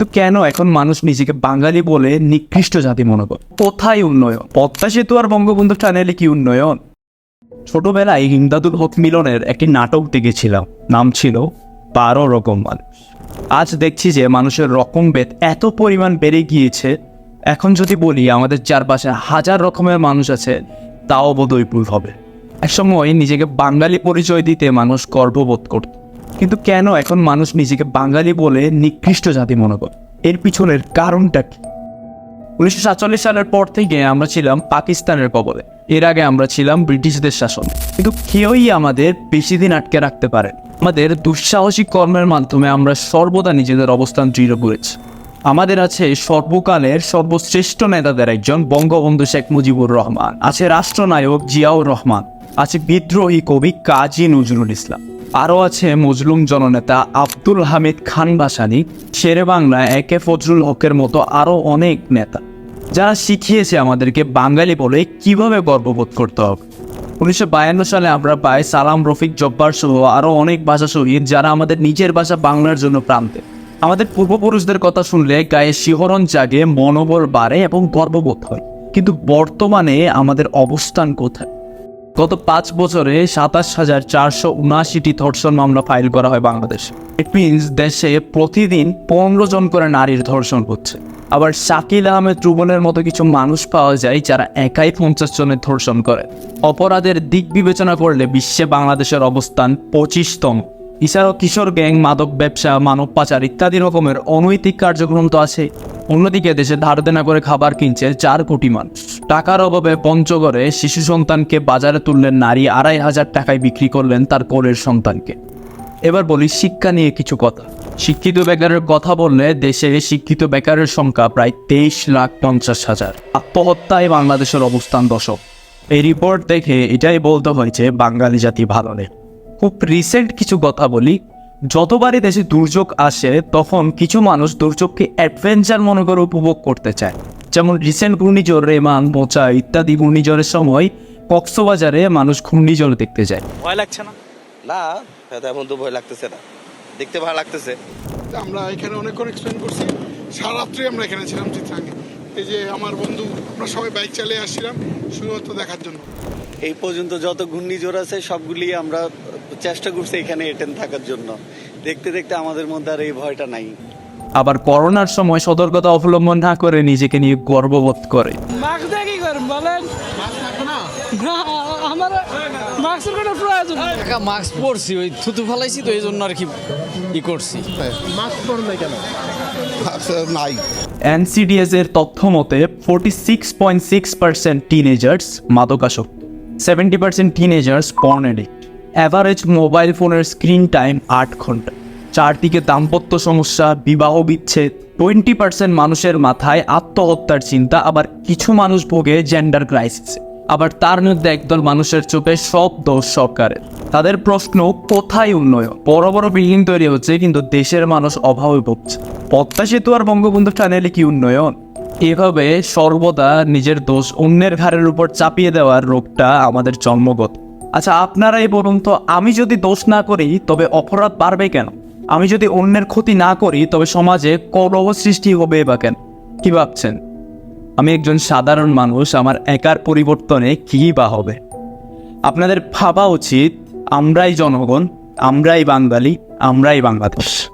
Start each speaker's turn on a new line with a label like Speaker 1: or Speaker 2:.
Speaker 1: তো কেন এখন মানুষ নিজেকে বাঙালি বলে নিকৃষ্ট জাতি মনে করে? কোথায় উন্নয়ন? পদ্মা সেতু আর বঙ্গবন্ধু টানেলে কি উন্নয়ন? ছোটবেলায় হিমদাদুল হক মিলনের একটি নাটক দেখেছিলাম। নাম ছিল বারো রকম মানুষ। আজ দেখছি যে মানুষের রকম বেদ এত পরিমাণ বেড়ে গিয়েছে। এখন যদি বলি আমাদের চারপাশে হাজার রকমের মানুষ আছে, তাও বোধহয় ভুল হবে। একসময় নিজেকে বাঙালি পরিচয় দিতে মানুষ গর্ববোধ করত। কিন্তু কেন এখন মানুষ নিজেকে বাঙালি বলে নিকৃষ্ট জাতি মনে করে? এর পিছনের কারণটা কি? উনিশশো সাতচল্লিশ সালের পর থেকে আমরা ছিলাম পাকিস্তানের কবলে। এর আগে আমরা ছিলাম ব্রিটিশদের শাসন। কিন্তু কেউই আমাদের বেশি দিন আটকে রাখতে পারে আমাদের দুঃসাহসিক কর্মের মাধ্যমে আমরা সর্বদা নিজেদের অবস্থান দৃঢ় করেছি। আমাদের আছে সর্বকালের সর্বশ্রেষ্ঠ নেতাদের একজন বঙ্গবন্ধু শেখ মুজিবুর রহমান, আছে রাষ্ট্রনায়ক জিয়াউর রহমান, আছে বিদ্রোহী কবি কাজী নজরুল ইসলাম। আরও আছে মজলুম জননেতা আব্দুল হামিদ খান বাসানি, শেরে বাংলা, একে ফজলুল হকের মতো আরও অনেক নেতা। যারা শিখিয়েছে আমাদেরকে বাঙালি বলে কীভাবে গর্ববোধ করতে হবে। উনিশশো বায়ান্ন সালে আমরা পাই সালাম রফিক জব্বার সহ আরও অনেক ভাষা শহীদ যারা আমাদের নিজের ভাষা বাংলার জন্য প্রান্তে। আমাদের পূর্বপুরুষদের কথা শুনলে গায়ে শিহরণ জাগে, মনোবল বাড়ে এবং গর্ববোধ হয়। কিন্তু বর্তমানে আমাদের অবস্থান কোথায়? গত পাঁচ বছরে সাতাশ হাজার চারশো উনআশিটি ধর্ষণ মামলা ফাইল করা হয় বাংলাদেশে। ইট মিনস দেশে প্রতিদিন পনেরো জন করে নারীর ধর্ষণ হচ্ছে। আবার শাকিল আহমেদ রুবনের মতো কিছু মানুষ পাওয়া যায় যারা একাই পঞ্চাশ জনের ধর্ষণ করে। অপরাধের দিক বিবেচনা করলে বিশ্বে বাংলাদেশের অবস্থান পঁচিশতম। এছাড়াও কিশোর গ্যাং, মাদক ব্যবসা, মানব পাচার ইত্যাদি রকমের অনৈতিক কার্যক্রম তো আছে অন্যদিকে দেশে ধার দেনা করে খাবার কিনছে চার কোটি মানুষ। টাকার অভাবে পঞ্চগড়ে শিশু সন্তানকে বাজারে তুললেন নারী, আড়াই হাজার টাকায় বিক্রি করলেন তার কোলের সন্তানকে। এবার বলি শিক্ষা নিয়ে কিছু কথা। শিক্ষিত বেকারের কথা বললে দেশে শিক্ষিত বেকারের সংখ্যা প্রায় তেইশ লাখ পঞ্চাশ হাজার। আত্মহত্যায় বাংলাদেশের অবস্থান দশক এই রিপোর্ট দেখে এটাই বলতে হয়েছে বাঙালি জাতি ভালো নেই। খুব রিসেন্ট কিছু কথা বলি যতবারই দেশে দুর্যোগ আসে তখন কিছু মানুষ দুর্যোগকে অ্যাডভেঞ্চার মনে করে উপভোগ করতে চায়। যেমন রিসেন্ট ঘূর্ণিঝড় রেমান মোচা ইত্যাদি ঘূর্ণিঝড়ের সময় কক্সবাজারে মানুষ ঘূর্ণিঝড় দেখতে যায়।
Speaker 2: ভয় লাগছে না?
Speaker 3: না তেমন তো ভয় লাগতেছে না। দেখতে ভালো লাগতেছে।
Speaker 4: আমরা এখানে অনেকক্ষণ এক্সপ্লেন করছি। সারা রাত্রি আমরা এখানে ছিলাম চিত্রাঙ্গে। এই যে আমার বন্ধু আমরা সবাই বাইক চালিয়ে আসছিলাম শুধুমাত্র দেখার জন্য।
Speaker 5: এই পর্যন্ত যত ঘূর্ণিঝড় আছে সবগুলি আমরা চেষ্টা করছি এখানে এটেন থাকার জন্য। দেখতে দেখতে আমাদের মধ্যে আর এই ভয়টা নাই।
Speaker 1: আবার করোনার সময় সতর্কতা অবলম্বন না করে নিজেকে নিয়ে গর্ববোধ করে।
Speaker 6: মাস্ক কি করবেন বলেন? আমার মাস্কের কোনো প্রয়োজন
Speaker 7: টাকা মাস্ক পরছি ওই থুতু ফেলাইছি তো এই জন্য আর কি ই করছি।
Speaker 4: নাই
Speaker 1: এনসিডিএস এর তথ্য মতে forty six point six percent teenagers মাদকাসক্ত। Seventy percent teenagers porn addict average mobile ফোনের স্ক্রিন টাইম আট ঘণ্টা। চারদিকে দাম্পত্য সমস্যা, বিবাহ বিচ্ছেদ টোয়েন্টি পার্সেন্ট মানুষের মাথায় আত্মহত্যার চিন্তা, আবার কিছু মানুষ ভোগে জেন্ডার ক্রাইসিসে আবার তার মধ্যে একদল মানুষের চোখে সব দোষ সরকারের। তাদের প্রশ্ন, কোথায় উন্নয়ন? বড় বড় বিল্ডিং তৈরি হচ্ছে, কিন্তু দেশের মানুষ অভাবে ভুগছে। পদ্মা সেতু আর বঙ্গবন্ধু টানেলে কি উন্নয়ন? এভাবে সর্বদা নিজের দোষ অন্যের ঘাড়ের উপর চাপিয়ে দেওয়ার রোগটা আমাদের জন্মগত। আচ্ছা আপনারাই বলুন তো, আমি যদি দোষ না করি, তবে অপরাধ বাড়বে কেন? আমি যদি অন্যের ক্ষতি না করি, তবে সমাজে কলহ সৃষ্টি হবে বা কেন? কি ভাবছেন? আমি একজন সাধারণ মানুষ, আমার একার পরিবর্তনে কী বা হবে? আপনাদের ভাবা উচিত, আমরাই জনগণ, আমরাই বাঙালি, আমরাই বাংলাদেশ।